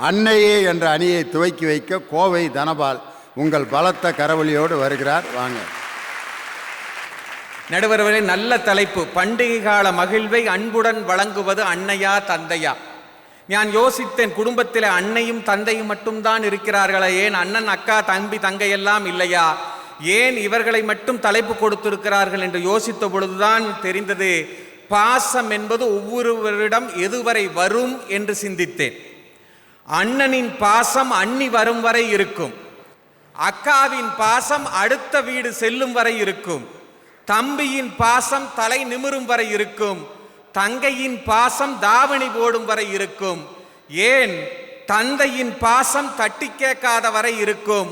அன்னையே என்ற அணியை துவக்கி வைக்க கோவை தனபால் உங்கள் பலத்த கரவொலியோடு வருகிறார். வாங்க. நடுவர்களே நல்ல தலைப்பு. பண்டிகை கால மகிழ்வை அன்புடன் வழங்குவது அன்னையா தந்தையா? நான் யோசித்தேன் குடும்பத்தில் அன்னையும் தந்தையும் மட்டும்தான் இருக்கிறார்களா ஏன் அண்ணன் அக்கா தம்பி தங்கையெல்லாம் இல்லையா ஏன் இவர்களை மட்டும் தலைப்பு கொடுத்திருக்கிறார்கள் என்று யோசித்த பொழுதுதான் தெரிந்தது பாசம் என்பது ஒவ்வொருவரிடம் எதுவரை வரும் என்று சிந்தித்தேன் அண்ணனின் பாசம் அண்ணி வரும் வரை இருக்கும். அக்காவின் பாசம் அடுத்த வீடு செல்லும் வரை இருக்கும். தம்பியின் பாசம் தலை நிமிரும் வரை இருக்கும். தங்கையின் பாசம் தாவணி போடும் வரை இருக்கும். ஏன்? தந்தையின் பாசம் தட்டி கேட்காத வரை இருக்கும்.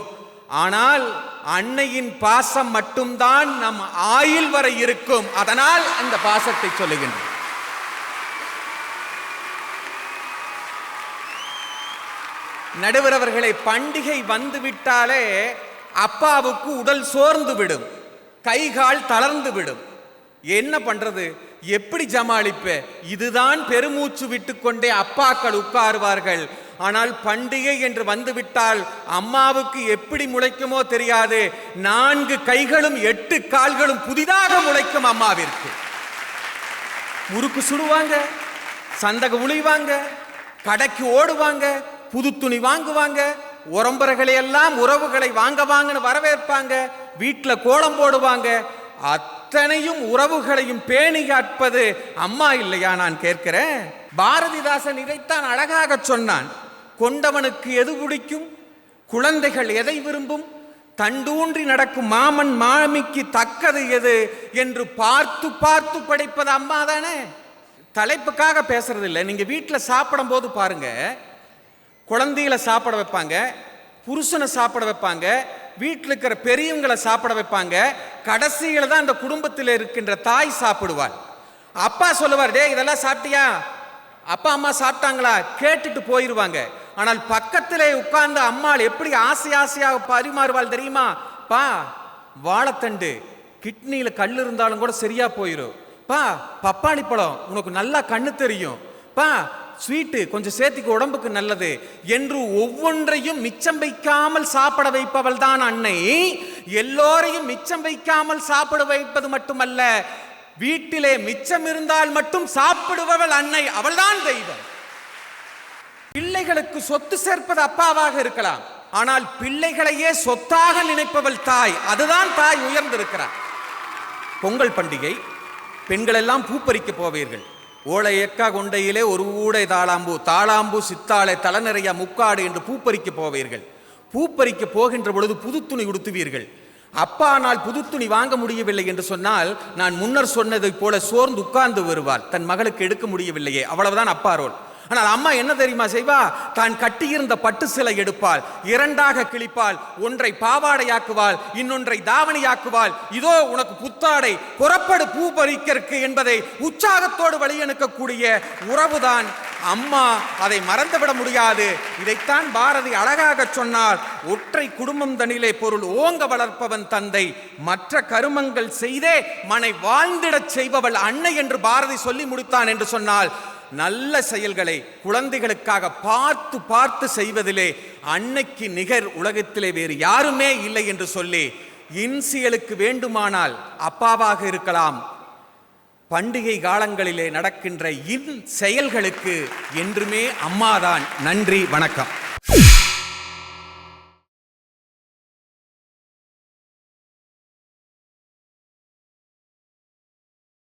ஆனால் அன்னையின் பாசம் மட்டும்தான் நம் ஆயுள் வரை இருக்கும். அதனால் அந்த பாசத்தை சொல்லுகின்றேன். நடுவர் அவர்களை பண்டிகை வந்து விட்டாலே அப்பாவுக்கு உடல் சோர்ந்து விடும். கை கால் தளர்ந்து விடும். என்ன பண்றது? எப்படி ஜமாளிப்ப? இதுதான் பெருமூச்சு விட்டுக்கொண்டே அப்பாக்கள் உட்காருவார்கள். ஆனால் பண்டிகை என்று வந்துவிட்டால் அம்மாவுக்கு எப்படி முளைக்குமோ தெரியாது. நான்கு கைகளும் எட்டு கால்களும் புதிதாக முளைக்கும் அம்மாவிற்கு. முறுக்கு சுடுவாங்க சந்தக உழிவாங்க கடைக்கு ஓடுவாங்க புது துணி வாங்குவாங்க உறம்புறைகளை எல்லாம் உறவுகளை வாங்க வாங்கன்னு வரவேற்பாங்க வீட்டில் கோலம் போடுவாங்க. அத்தனையும் உறவுகளையும் பேணி காட்பது அம்மா இல்லையா நான் கேட்கிறேன். பாரதிதாசன் இதைத்தான் அழகாக சொன்னான். கொண்டவனுக்கு எது பிடிக்கும் குழந்தைகள் எதை விரும்பும்? தண்டூன்றி நடக்கும் மாமன் மாமிக்கு தக்கது எது? என்று பார்த்து பார்த்து படிப்பது அம்மா தானே தலைப்புக்காக பேசுறது இல்லை நீங்க வீட்டில் சாப்பிடும் போது பாருங்க. குழந்தைகளை சாப்பிட வைப்பாங்க புருஷனை சாப்பிட வைப்பாங்க வீட்டில் இருக்கிற பெரியவங்களை சாப்பிட வைப்பாங்க கடைசியில் தான் அந்த குடும்பத்தில் இருக்கின்ற தாய் சாப்பிடுவாள். அப்பா சொல்லுவார் டே இதெல்லாம் சாப்பிட்டியா? அப்பா அம்மா சாப்பிட்டாங்களா? கேட்டுட்டு போயிடுவாங்க ஆனால் பக்கத்தில் உட்கார்ந்த அம்மாள் எப்படி ஆசை ஆசையாக பரிமாறுவாள் தெரியுமா? பா வாழைத்தண்டு கிட்னியில் கல் இருந்தாலும் கூட சரியா போயிடும் பா பப்பாளி பழம் உனக்கு நல்லா கண்ணு தெரியும். பா ஸ்வீட்டு கொஞ்சம் சேர்த்துக்கு உடம்புக்கு நல்லது என்று ஒவ்வொன்றையும் மிச்சம் வைக்காமல் சாப்பிட வைப்பவள் தான் அன்னை. எல்லோரையும் மிச்சம் வைக்காமல் சாப்பிட வைப்பது மட்டுமல்ல வீட்டிலே மிச்சம் இருந்தால் மட்டும் சாப்பிடுபவள் அன்னை அவள்தான் தெய்வம். பிள்ளைகளுக்கு சொத்து சேர்ப்பது அப்பாவாக இருக்கலாம் ஆனால் பிள்ளைகளையே சொத்தாக நினைப்பவள் தாய் அதுதான் தாய் உயர்ந்திருக்கிறார் பொங்கல் பண்டிகை பெண்கள் எல்லாம் பூப்பறிக்க போவீர்கள். ஓலை ஏக்கா கொண்டையிலே ஒரு ஊடை தாளாம்பூ தாளாம்பூ சித்தாளை தலநிறைய முக்காடு என்று பூப்பறிக்க போவீர்கள். பூப்பறிக்க போகின்ற பொழுது புது துணி உடுத்துவீர்கள். அப்பா ஆனால் புது துணி வாங்க முடியவில்லை என்று சொன்னால் நான் முன்னர் சொன்னதைப் போல சோர்ந்து உட்கார்ந்து வருவாள் தன் மகளுக்கு எடுக்க முடியவில்லையே அவ்வளவுதான் அப்பா ரோல் ஆனால் அம்மா என்ன தெரியுமா செய்வா? தான் கட்டியிருந்த பட்டு சிலை எடுப்பாள். இரண்டாக கிழிப்பாள். ஒன்றை பாவாடையாக்குவாள். இன்னொன்றை தாவணியாக்குவாள். இதோ உனக்கு புத்தாடை. புறப்படு பூ பறிக்கிறதுக்கு என்பதை உற்சாகத்தோடு வழியனுக்கக்கூடிய உறவுதான் அம்மா. அதை மறந்துவிட முடியாது. இதைத்தான் பாரதி அழகாக சொன்னார். ஒற்றை குடும்பம் தனிலே பொருள் ஓங்க வளர்ப்பவன் தந்தை. மற்ற கருமங்கள் செய்தே மனை வாழ்ந்திடச் செய்பவள் அன்னை என்று பாரதி சொல்லி முடித்தான் என்று சொன்னால் நல்ல செயல்களை குழந்தைகளுக்காக பார்த்து பார்த்து செய்வதிலே அன்னைக்கு நிகர் உலகத்திலே வேறு யாருமே இல்லை என்று சொல்லி இன்சியலுக்கு வேண்டுமானால் அப்பாவாக இருக்கலாம். பண்டிகை காலங்களிலே நடக்கின்ற இன் செயல்களுக்கு என்றுமே அம்மாதான் நன்றி வணக்கம்.